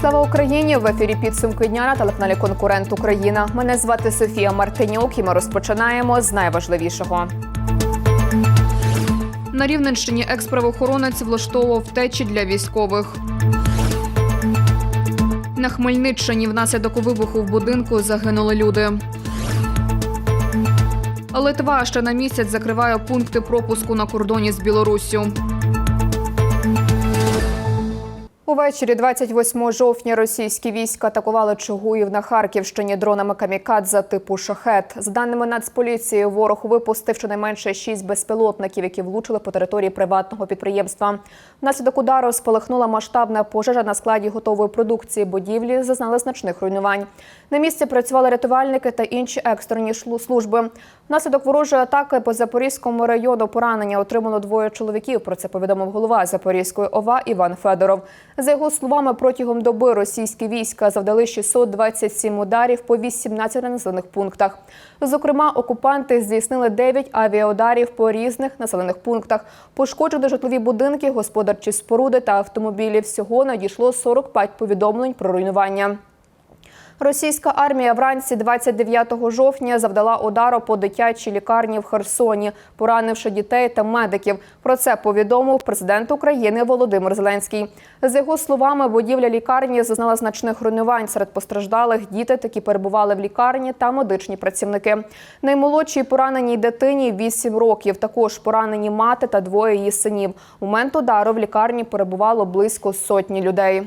Слава Україні! В ефірі підсумки дня на телеканалі Конкурент Україна. Мене звати Софія Мартинюк, і ми розпочинаємо з найважливішого. На Рівненщині екс-правоохоронець влаштовував втечі для військових. На Хмельниччині внаслідок вибуху в будинку загинули люди. Литва ще на місяць закриває пункти пропуску на кордоні з Білоруссю. Увечері 28 жовтня російські війська атакували Чугуїв на Харківщині дронами камікадзе типу шахет. За даними Нацполіції, ворог випустив щонайменше шість безпілотників, які влучили по території приватного підприємства. Внаслідок удару спалахнула масштабна пожежа на складі готової продукції. Будівлі зазнали значних руйнувань. На місці працювали рятувальники та інші екстрені служби. Внаслідок ворожої атаки по Запорізькому району поранення отримало двоє чоловіків. Про це повідомив голова Запорізької ОВА Іван Федоров. За його словами, протягом доби російські війська завдали 627 ударів по 18 населених пунктах. Зокрема, окупанти здійснили 9 авіаударів по різних населених пунктах. Пошкоджені житлові будинки, господарчі споруди та автомобілі. Всього надійшло 45 повідомлень про руйнування. Російська армія вранці 29 жовтня завдала удару по дитячій лікарні в Херсоні, поранивши дітей та медиків. Про це повідомив президент України Володимир Зеленський. З його словами, будівля лікарні зазнала значних руйнувань. Серед постраждалих діти, які перебували в лікарні, та медичні працівники. Наймолодшій пораненій дитині 8 років. Також поранені мати та двоє її синів. У момент удару в лікарні перебувало близько сотні людей.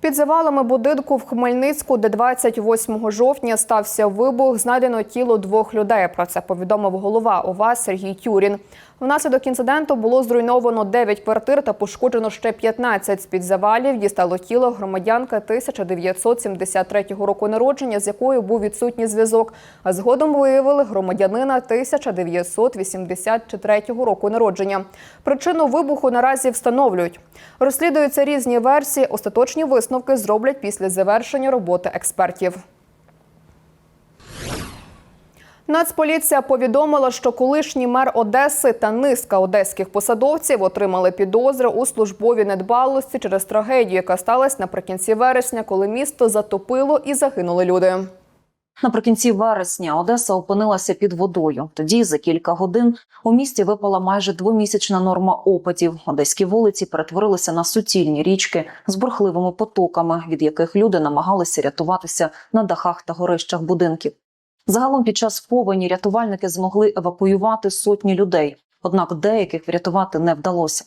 Під завалами будинку в Хмельницьку, де 28 жовтня стався вибух, знайдено тіло двох людей. Про це повідомив голова ОВА Сергій Тюрін. Внаслідок інциденту було зруйновано 9 квартир та пошкоджено ще 15. З під завалів дістало тіло громадянка 1973 року народження, з якою був відсутній зв'язок. А згодом виявили громадянина 1983 року народження. Причину вибуху наразі встановлюють. Розслідуються різні версії. Остаточні висновки зроблять після завершення роботи експертів. Нацполіція повідомила, що колишній мер Одеси та низка одеських посадовців отримали підозри у службовій недбалості через трагедію, яка сталася наприкінці вересня, коли місто затопило і загинули люди. Наприкінці вересня Одеса опинилася під водою. Тоді за кілька годин у місті випала майже двомісячна норма опадів. Одеські вулиці перетворилися на суцільні річки з бурхливими потоками, від яких люди намагалися рятуватися на дахах та горищах будинків. Загалом під час повені рятувальники змогли евакуювати сотні людей, однак деяких врятувати не вдалося.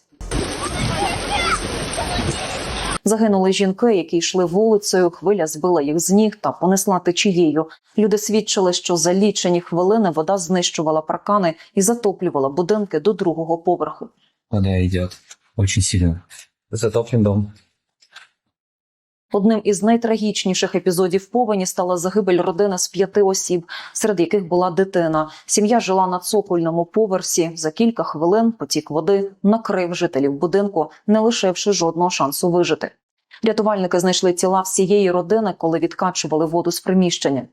Загинули жінки, які йшли вулицею. Хвиля збила їх з ніг та понесла течією. Люди свідчили, що за лічені хвилини вода знищувала паркани і затоплювала будинки до другого поверху. Вона йде очень сильно. Затоплен дом. Одним із найтрагічніших епізодів повені стала загибель родини з п'яти осіб, серед яких була дитина. Сім'я жила на цокольному поверсі. За кілька хвилин потік води накрив жителів будинку, не лишивши жодного шансу вижити. Рятувальники знайшли тіла всієї родини, коли відкачували воду з приміщення.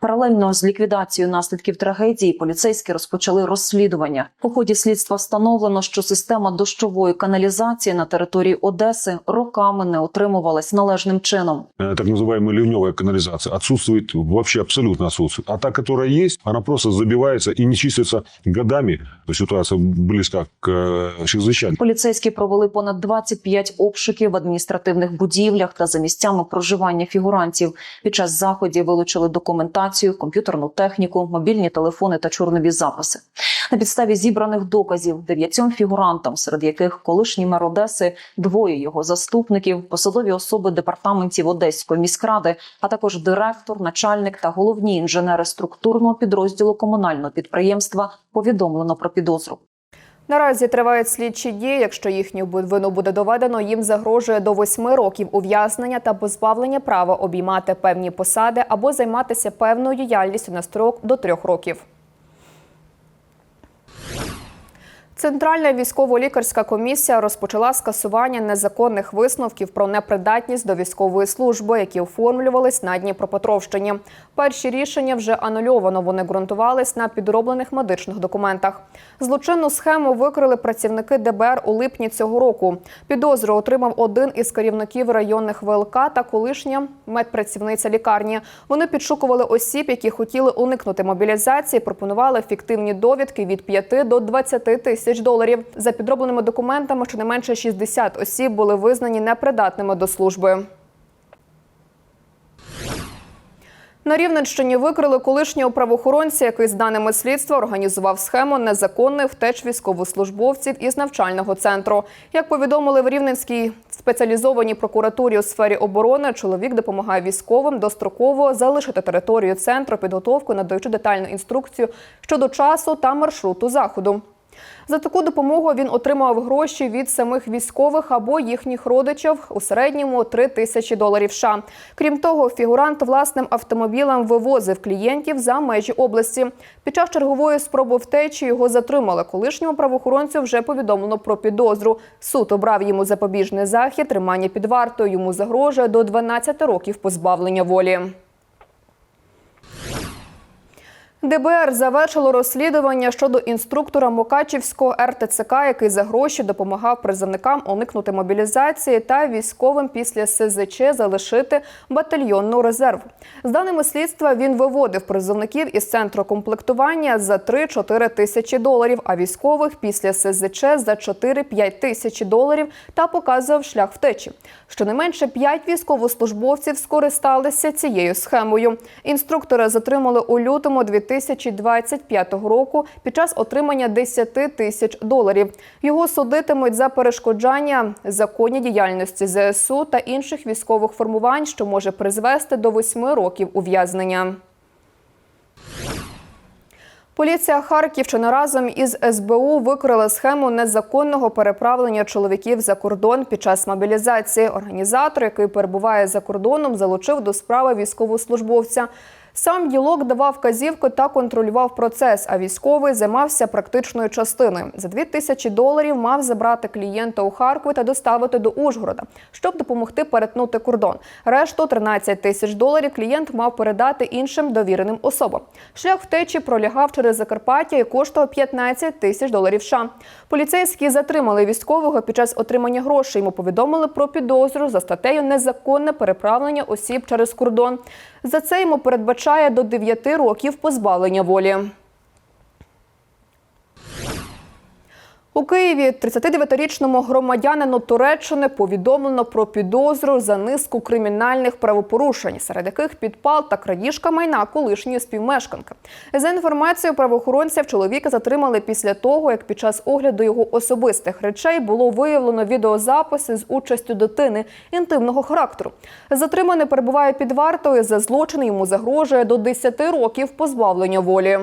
Паралельно з ліквідацією наслідків трагедії поліцейські розпочали розслідування. У ході слідства встановлено, що система дощової каналізації на території Одеси роками не утримувалась належним чином. э, так называемая ливневая канализация отсутствует, вообще абсолютно отсутствует. А та, которая есть, она просто забивается и не чистится годами. То есть ситуация близка к э, чрезвычайной. Поліцейські провели понад 25 обшуків в адміністративних будівлях та за місцями проживання фігурантів. Під час заходів вилучили документацію, комп'ютерну техніку, мобільні телефони та чорнові записи. На підставі зібраних доказів дев'ятьом фігурантам, серед яких колишній мер Одеси, двоє його заступників, посадові особи департаментів Одеської міськради, а також директор, начальник та головні інженери структурного підрозділу комунального підприємства повідомлено про підозру. Наразі тривають слідчі дії. Якщо їхню вину буде доведено, їм загрожує до восьми років ув'язнення та позбавлення права обіймати певні посади або займатися певною діяльністю на строк до трьох років. Центральна військово-лікарська комісія розпочала скасування незаконних висновків про непридатність до військової служби, які оформлювались на Дніпропетровщині. Перші рішення вже анульовано. Вони ґрунтувались на підроблених медичних документах. Злочинну схему викрили працівники ДБР у липні цього року. Підозру отримав один із керівників районних ВЛК та колишня медпрацівниця лікарні. Вони підшукували осіб, які хотіли уникнути мобілізації, пропонували фіктивні довідки від 5 до 20 тисяч доларів. За підробленими документами щонайменше 60 осіб були визнані непридатними до служби. На Рівненщині викрили колишнього правоохоронця, який, з даними слідства, організував схему незаконних втеч військовослужбовців із навчального центру. Як повідомили в Рівненській спеціалізованій прокуратурі у сфері оборони, чоловік допомагає військовим достроково залишити територію центру підготовку, надаючи детальну інструкцію щодо часу та маршруту заходу. За таку допомогу він отримав гроші від самих військових або їхніх родичів у середньому 3 тисячі доларів. США. Крім того, фігурант власним автомобілем вивозив клієнтів за межі області. Під час чергової спроби втечі його затримали. Колишньому правоохоронцю вже повідомлено про підозру. Суд обрав йому запобіжний захід, тримання під вартою. Йому загрожує до 12 років позбавлення волі. ДБР завершило розслідування щодо інструктора Мукачівського РТЦК, який за гроші допомагав призовникам уникнути мобілізації та військовим після СЗЧ залишити батальйонну резерву. З даними слідства, він виводив призовників із центру комплектування за 3-4 тисячі доларів, а військових після СЗЧ за 4-5 тисячі доларів та показував шлях втечі. Щонайменше 5 військовослужбовців скористалися цією схемою. Інструктора затримали у лютому 2025 року під час отримання 10 тисяч доларів. Його судитимуть за перешкоджання законній діяльності ЗСУ та інших військових формувань, що може призвести до 8 років ув'язнення. Поліція Харківщини разом із СБУ викрила схему незаконного переправлення чоловіків за кордон під час мобілізації. Організатор, який перебуває за кордоном, залучив до справи військовослужбовця. Сам ділок давав вказівки та контролював процес, а військовий займався практичною частиною. За 2 тисячі доларів мав забрати клієнта у Харкові та доставити до Ужгорода, щоб допомогти перетнути кордон. Решту 13 тисяч доларів клієнт мав передати іншим довіреним особам. Шлях втечі пролягав через Закарпаття і коштував 15 тисяч доларів. США. Поліцейські затримали військового під час отримання грошей. Йому повідомили про підозру за статтею незаконне переправлення осіб через кордон. За це йому передбачає до 9 років позбавлення волі. У Києві 39-річному громадянину Туреччини повідомлено про підозру за низку кримінальних правопорушень, серед яких підпал та крадіжка майна колишньої співмешканки. За інформацією правоохоронців, чоловіка затримали після того, як під час огляду його особистих речей було виявлено відеозаписи з участю дитини інтимного характеру. Затриманий перебуває під вартою за злочин. Йому загрожує до 10 років позбавлення волі.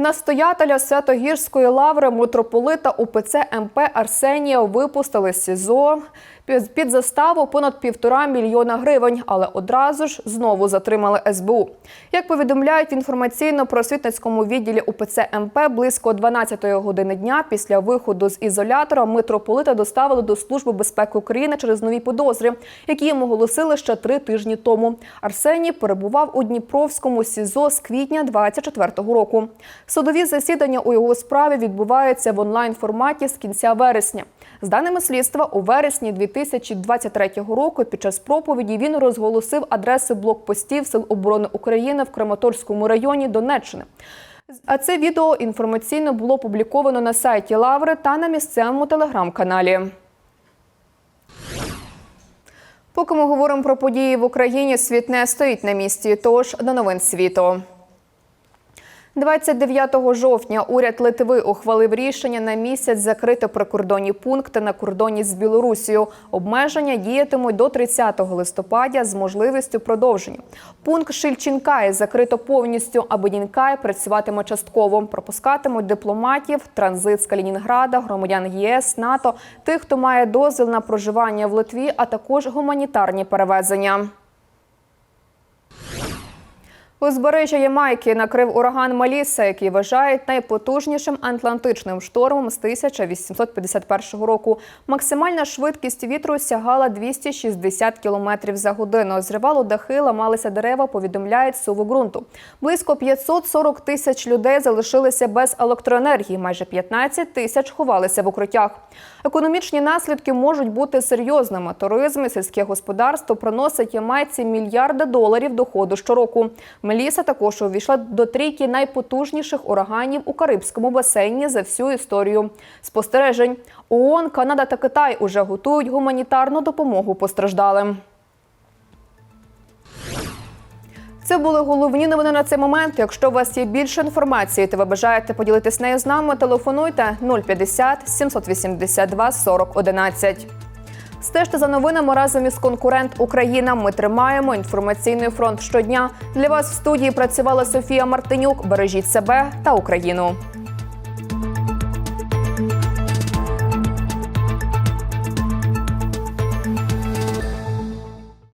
Настоятеля Святогірської лаври митрополита УПЦ МП Арсенія випустили з СІЗО під заставу понад півтора мільйона гривень, але одразу ж знову затримали СБУ. Як повідомляють в інформаційно-просвітницькому відділі УПЦ МП, близько 12-ї години дня після виходу з ізолятора митрополита доставили до Служби безпеки України через нові підозри, які йому оголосили ще три тижні тому. Арсеній перебував у Дніпровському СІЗО з квітня 24-го року. Судові засідання у його справі відбуваються в онлайн форматі з кінця вересня. З даними слідства, у вересні 2023 року під час проповіді він розголосив адреси блокпостів Сил оборони України в Краматорському районі Донеччини. А це відео інформаційно було опубліковано на сайті Лаври та на місцевому телеграм-каналі. Поки ми говоримо про події в Україні, світ не стоїть на місці. Тож до новин світу. 29 жовтня уряд Литви ухвалив рішення на місяць закрити прикордонні пункти на кордоні з Білорусією. Обмеження діятимуть до 30 листопада з можливістю продовження. Пункт Шильчинкай закрито повністю, а Бодінкай працюватиме частково. Пропускатимуть дипломатів, транзит з Калінінграда, громадян ЄС, НАТО, тих, хто має дозвіл на проживання в Литві, а також гуманітарні перевезення. Узбережжя Ямайки накрив ураган Маліса, який вважають найпотужнішим атлантичним штормом з 1851 року. Максимальна швидкість вітру сягала 260 км за годину. Зривало дахи, ламалися дерева, повідомляють суву ґрунту. Близько 540 тисяч людей залишилися без електроенергії. Майже 15 тисяч ховалися в укриттях. Економічні наслідки можуть бути серйозними. Туризм і сільське господарство приносить ямайці мільярди доларів доходу щороку. Меліса також увійшла до трійки найпотужніших ураганів у Карибському басейні за всю історію спостережень. ООН, Канада та Китай уже готують гуманітарну допомогу постраждалим. Це були головні новини на цей момент. Якщо у вас є більше інформації, та ви бажаєте поділитись нею з нами, телефонуйте 050 782 40 11. Стежте за новинами разом із конкурент Україна. Ми тримаємо інформаційний фронт щодня. Для вас в студії працювала Софія Мартинюк. Бережіть себе та Україну.